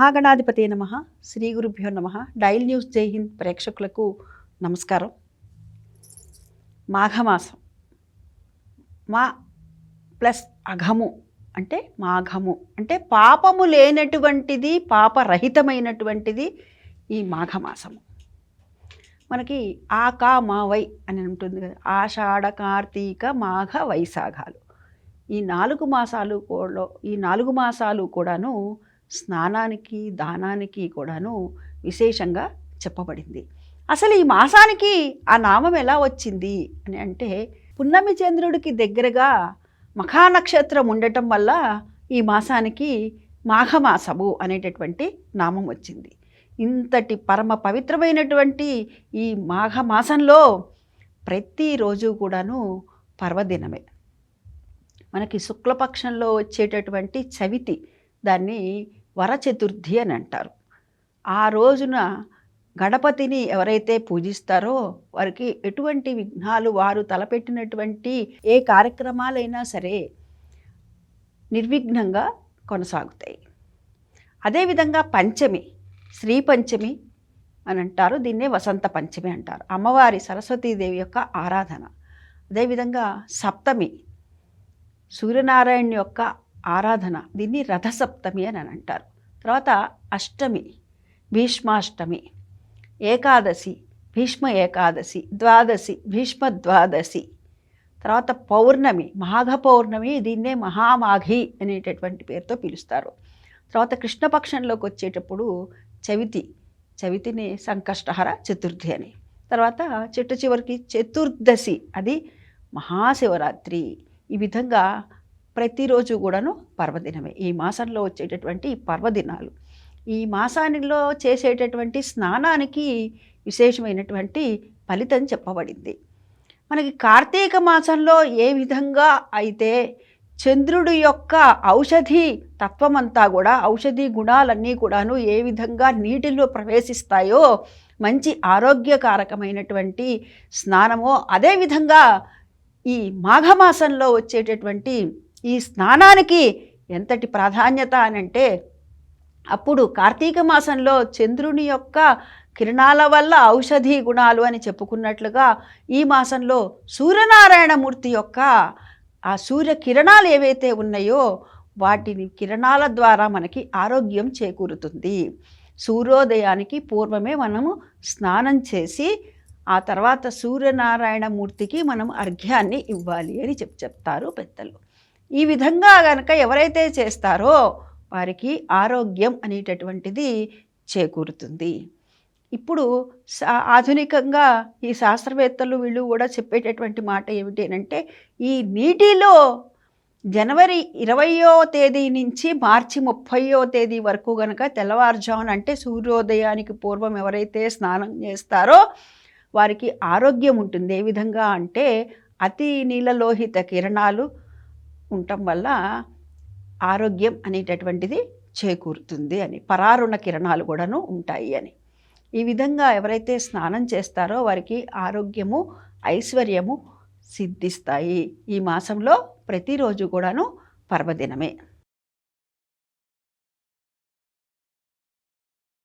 మహాగణాధిపతి నమ. శ్రీ గురుభ్యో నమ. డైల్ న్యూస్ జై హింద్ ప్రేక్షకులకు నమస్కారం. మాఘమాసం. మా ప్లస్ అఘము అంటే మాఘము. అంటే పాపము లేనటువంటిది పాపరహితమైనటువంటిది ఈ మాఘమాసము. మనకి ఆ కా మా వై అని ఉంటుంది కదా. ఆషాఢ కార్తీక మాఘ వైశాఖాలు. ఈ నాలుగు మాసాలు కూడా ఈ నాలుగు మాసాలు కూడాను స్నానానికి దానానికి కూడాను విశేషంగా చెప్పబడింది. అసలు ఈ మాసానికి ఆ నామం ఎలా వచ్చింది అని అంటే పున్నమి చంద్రుడికి దగ్గరగా మఖానక్షత్రం ఉండటం వల్ల ఈ మాసానికి మాఘమాసము అనేటటువంటి నామం వచ్చింది. ఇంతటి పరమ పవిత్రమైనటువంటి ఈ మాఘమాసంలో ప్రతిరోజు కూడాను పర్వదినమే. మనకి శుక్లపక్షంలో వచ్చేటటువంటి చవితి దాన్ని వరచతుర్థి అని అంటారు. ఆ రోజున గణపతిని ఎవరైతే పూజిస్తారో వారికి ఎటువంటి విఘ్నాలు వారు తలపెట్టినటువంటి ఏ కార్యక్రమాలైనా సరే నిర్విఘ్నంగా కొనసాగుతాయి. అదేవిధంగా పంచమి శ్రీ పంచమి అని అంటారు. దీన్నే వసంత పంచమి అంటారు. అమ్మవారి సరస్వతీదేవి యొక్క ఆరాధన. అదేవిధంగా సప్తమి సూర్యనారాయణ యొక్క ఆరాధన దీన్ని రథసప్తమి అని అంటారు తర్వాత అష్టమి భీష్మాష్టమి ఏకాదశి భీష్మ ఏకాదశి ద్వాదశి భీష్మ ద్వాదశి తర్వాత పౌర్ణమి మాఘ పౌర్ణమి దీన్నే మహామాఘి అనేటటువంటి పేరుతో పిలుస్తారు. తర్వాత కృష్ణపక్షంలోకి వచ్చేటప్పుడు చవితి చవితిని సంకష్టహర చతుర్థి అని. తర్వాత చిట్ట చివరికి చతుర్దశి అది మహాశివరాత్రి. ఈ విధంగా ప్రతిరోజు కూడాను పర్వదినమే. ఈ మాసంలో వచ్చేటటువంటి పర్వదినాలు. ఈ మాసానిలో చేసేటటువంటి స్నానానికి విశేషమైనటువంటి ఫలితం చెప్పబడింది. మనకి కార్తీక మాసంలో ఏ విధంగా అయితే చంద్రుడి యొక్క ఔషధి తత్వమంతా కూడా ఔషధి గుణాలన్నీ కూడాను ఏ విధంగా నీటిలో ప్రవేశిస్తాయో మంచి ఆరోగ్యకారకమైనటువంటి స్నానమో అదేవిధంగా ఈ మాఘమాసంలో వచ్చేటటువంటి ఈ స్నానానికి ఎంతటి ప్రాధాన్యత అని అంటే అప్పుడు కార్తీక మాసంలో చంద్రుని యొక్క కిరణాల వల్ల ఔషధీ గుణాలు అని చెప్పుకున్నట్లుగా ఈ మాసంలో సూర్యనారాయణమూర్తి యొక్క ఆ సూర్య కిరణాలు ఏవైతే ఉన్నాయో వాటిని కిరణాల ద్వారా మనకి ఆరోగ్యం చేకూరుతుంది. సూర్యోదయానికి పూర్వమే మనము స్నానం చేసి ఆ తర్వాత సూర్యనారాయణమూర్తికి మనం అర్ఘ్యాన్ని ఇవ్వాలి అని చెప్ చెప్తారు పెద్దలు. ఈ విధంగా కనుక ఎవరైతే చేస్తారో వారికి ఆరోగ్యం అనేటటువంటిది చేకూరుతుంది. ఇప్పుడు ఆధునికంగా ఈ శాస్త్రవేత్తలు వీళ్ళు కూడా చెప్పేటటువంటి మాట ఏమిటి అంటే ఈ నీటిలో జనవరి ఇరవయో తేదీ నుంచి మార్చి ముప్పయో తేదీ వరకు కనుక తెల్లవారుజామున అంటే సూర్యోదయానికి పూర్వం ఎవరైతే స్నానం చేస్తారో వారికి ఆరోగ్యం ఉంటుంది. ఏ విధంగా అంటే అతి నీలలోహిత కిరణాలు ఉండటం వల్ల ఆరోగ్యం అనేటటువంటిది చేకూరుతుంది అని పరారుణ కిరణాలు కూడాను ఉంటాయి అని. ఈ విధంగా ఎవరైతే స్నానం చేస్తారో వారికి ఆరోగ్యము ఐశ్వర్యము సిద్ధిస్తాయి. ఈ మాసంలో ప్రతిరోజు కూడాను పర్వదినమే.